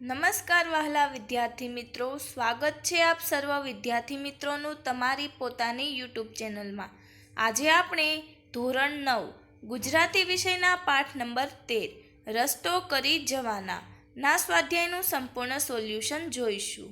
નમસ્કાર વહાલા વિદ્યાર્થી મિત્રો. સ્વાગત છે આપ સર્વ વિદ્યાર્થી મિત્રોનું તમારી પોતાની યુટ્યુબ ચેનલમાં. આજે આપણે ધોરણ નવ, ગુજરાતી વિષયના પાઠ નંબર તેર, રસ્તો કરી જવાના, ના સ્વાધ્યાયનું સંપૂર્ણ સોલ્યુશન જોઈશું.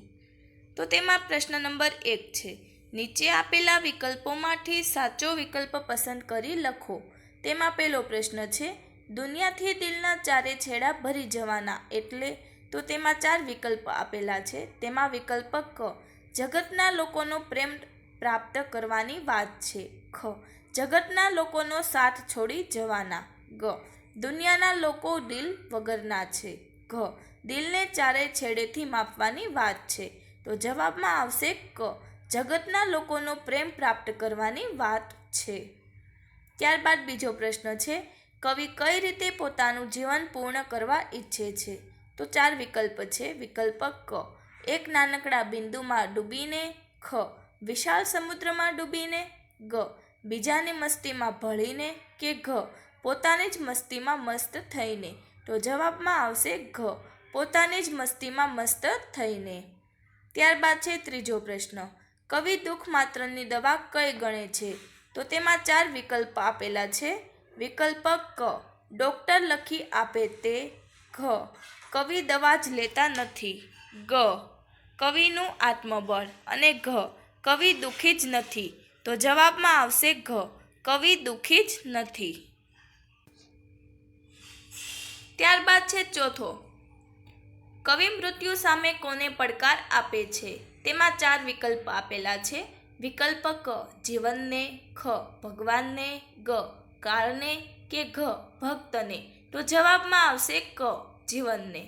તો તેમાં પ્રશ્ન નંબર એક છે, નીચે આપેલા વિકલ્પોમાંથી સાચો વિકલ્પ પસંદ કરી લખો. તેમાં પહેલો પ્રશ્ન છે, દુનિયાથી દિલના ચારે છેડા ભરી જવાના એટલે તો તેમાં ચાર વિકલ્પ આપેલા છે. તેમાં વિકલ્પ ક, જગતના લોકોનો પ્રેમ પ્રાપ્ત કરવાની વાત છે. ખ, જગતના લોકોનો સાથ છોડી જવાના. ગ, દુનિયાના લોકો દિલ વગરના છે. ઘ, દિલને ચારે છેડેથી માપવાની વાત છે. તો જવાબમાં આવશે ક, જગતના લોકોનો પ્રેમ પ્રાપ્ત કરવાની વાત છે. ત્યારબાદ બીજો પ્રશ્ન છે, કવિ કઈ રીતે પોતાનું જીવન પૂર્ણ કરવા ઈચ્છે છે? તો ચાર વિકલ્પ છે. વિકલ્પ ક. એક નાનકડા બિંદુમાં ડૂબીને ખ. વિશાળ સમુદ્રમાં ડૂબીને ગ. બીજાની મસ્તીમાં ભળીને કે ઘ. પોતાની જ મસ્તીમાં મસ્ત થઈને. તો જવાબમાં આવશે ઘ. પોતાની જ મસ્તીમાં મસ્ત થઈને. ત્યારબાદ છે ત્રીજો પ્રશ્ન. કવિ દુઃખ માત્રની દવા કઈ ગણે છે? તો તેમાં ચાર વિકલ્પ આપેલા છે. વિકલ્પ ક. ડૉક્ટર લખી આપે તે ઘ. કવિ દવા જ લેતા નથી. ગ. કવિનું આત્મબળ અને ઘ. કવિ દુઃખી જ નથી. તો જવાબમાં આવશે ઘ. કવિ દુઃખી જ નથી. ત્યારબાદ છે ચોથો. કવિ મૃત્યુ સામે કોને પડકાર આપે છે? તેમાં ચાર વિકલ્પ આપેલા છે. વિકલ્પ ક. જીવનને, ખ. ભગવાનને, ગ. કાળને કે ઘ. ભક્તને. તો જવાબમાં આવશે ક. જીવનને.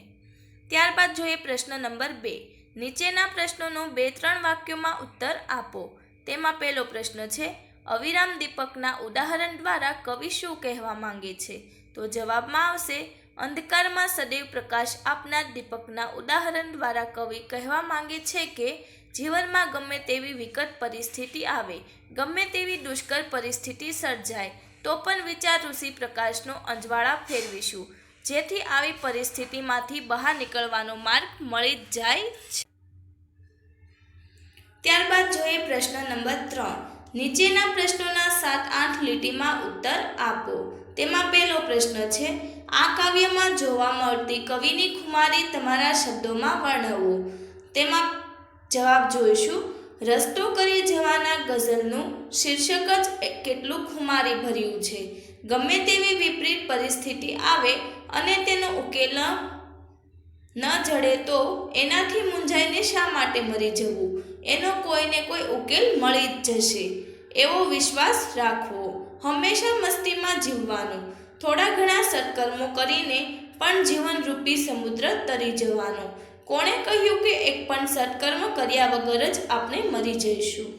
ત્યારબાદ જોઈએ પ્રશ્ન નંબર બે. નીચેના પ્રશ્નોનો બે ત્રણ વાક્યોમાં ઉત્તર આપો. તેમાં પહેલો પ્રશ્ન છે, અવિરામ દીપકના ઉદાહરણ દ્વારા કવિ શું કહેવા માંગે છે? તો જવાબમાં આવશે, અંધકારમાં સદૈવ પ્રકાશ આપનાર દીપકના ઉદાહરણ દ્વારા કવિ કહેવા માંગે છે કે, જીવનમાં ગમે તેવી વિકટ પરિસ્થિતિ આવે, ગમે તેવી દુષ્કર પરિસ્થિતિ સર્જાય, તો પણ વિચાર ઋષિ પ્રકાશનો અંજવાળા ફેરવીશું. જેથી આવી પરિસ્થિતિમાંથી બહાર નીકળવાનો માર્ગ મળી જાય છે. ત્યારબાદ જોઈએ પ્રશ્ન નંબર ત્રણ. નીચેના પ્રશ્નોના સાત આઠ લીટીમાં ઉત્તર આપો. તેમાં પહેલો પ્રશ્ન છે, આ કાવ્યમાં જોવા મળતી કવિની ખુમારી તમારા શબ્દોમાં વર્ણવો. તેમાં જવાબ જોઈશું, રસ્તો કરી જવાના ગઝલનું શીર્ષક જ કેટલું ખુમારી ભર્યું છે. ગમે તેવી વિપરીત પરિસ્થિતિ આવે અને તેનો ઉકેલ ન જડે તો એનાથી મૂંઝાઈને શા માટે મરી જવું? એનો કોઈને કોઈ ઉકેલ મળી જ જશે. એવો વિશ્વાસ રાખવો. હંમેશા મસ્તીમાં જીવવાનું. થોડા ઘણા સત્કર્મો કરીને પણ જીવનરૂપી સમુદ્ર તરી જવાનો. કોણે કહ્યું કે એક પણ સત્કર્મ કર્યા વગર જ આપણે મરી જઈશું?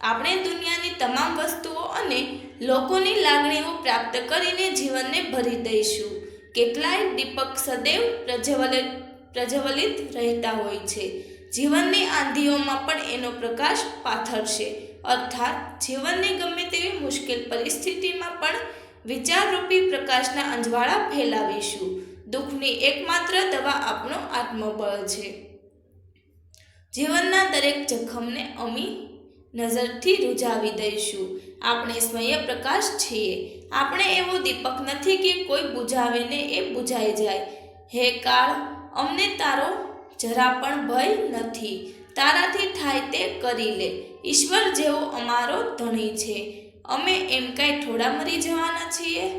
આપણે દુનિયાની તમામ વસ્તુઓ અને લોકોની લાગણીઓ પ્રાપ્ત કરીને જીવનને ભરી દઈશું. કેટલાય દીપક સદૈવ પ્રજ્વલિત પ્રજ્વલિત રહેતા હોય છે. જીવનની આંધીઓમાં પણ એનો પ્રકાશ પાથરશે. અર્થાત, જીવનની ગમે તેવી મુશ્કેલ પરિસ્થિતિમાં પણ વિચારરૂપી પ્રકાશના અંજવાળા ફેલાવીશું. દુઃખની એકમાત્ર દવા આપણો આત્મબળ છે. જીવનના દરેક જખમને અમી નજરથી રૂજાવી દઈશું. આપણે સ્વયં પ્રકાશ છીએ. આપણે એવો દીપક નથી કે કોઈ બુઝાવે ને એ બુઝાઈ જાય. હે કાળ, અમને તારો જરા પણ ભય નથી. તારાથી થાય તે કરી લે. ઈશ્વર જેવો અમારો ધણી છે. અમે એમ કાંઈ થોડા મરી જવાના છીએ?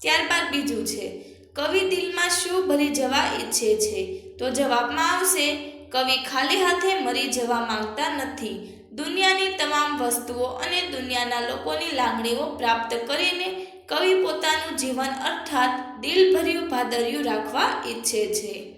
ત્યારબાદ બીજું છે. કવિ દિલમાં શું ભરી જવા ઈચ્છે છે? તો જવાબમાં આવશે કવિ ખાલી હાથે મરી જવા માંગતા નથી. દુનિયાની તમામ વસ્તુઓ અને દુનિયાના લોકોની લાગણીઓ પ્રાપ્ત કરીને કવિ પોતાનું જીવન અર્થાત દિલભર્યું ભાદર્યું રાખવા ઈચ્છે છે.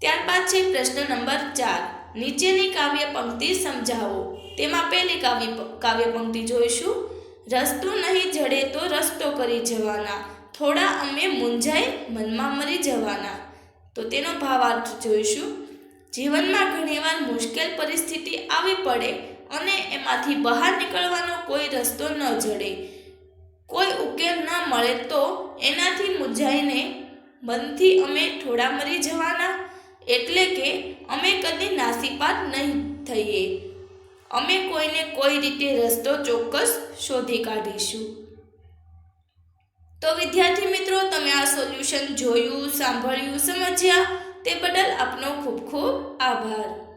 ત્યારબાદ છે પ્રશ્ન નંબર ચાર. નીચેની કાવ્ય પંક્તિ સમજાવો. તેમાં પહેલી કાવ્ય કાવ્ય પંક્તિ જોઈશું. રસ્તો નહીં જડે તો રસ્તો કરી જવાના. થોડા અમે મૂંઝાઈ મનમાં મરી જવાના. તો તેનો ભાવાર્થ જોઈશું. જીવનમાં ઘણીવાર મુશ્કેલ પરિસ્થિતિ આવી પડે અને એમાંથી બહાર નીકળવાનો કોઈ રસ્તો ન જડે. કોઈ ઉકેલ ન મળે તો એનાથી મૂંઝાઈને મનથી અમે થોડા મરી જવાના. એટલે કે અમે કદી નાસીપાત નહીં થઈએ. અમે કોઈને કોઈ રીતે રસ્તો ચોક્કસ શોધી કાઢીશું. તો વિદ્યાર્થી મિત્રો, તમે આ સોલ્યુશન જોયું, સાંભળ્યું, સમજ્યા? તે બદલ આપનો ખૂબ ખૂબ આભાર.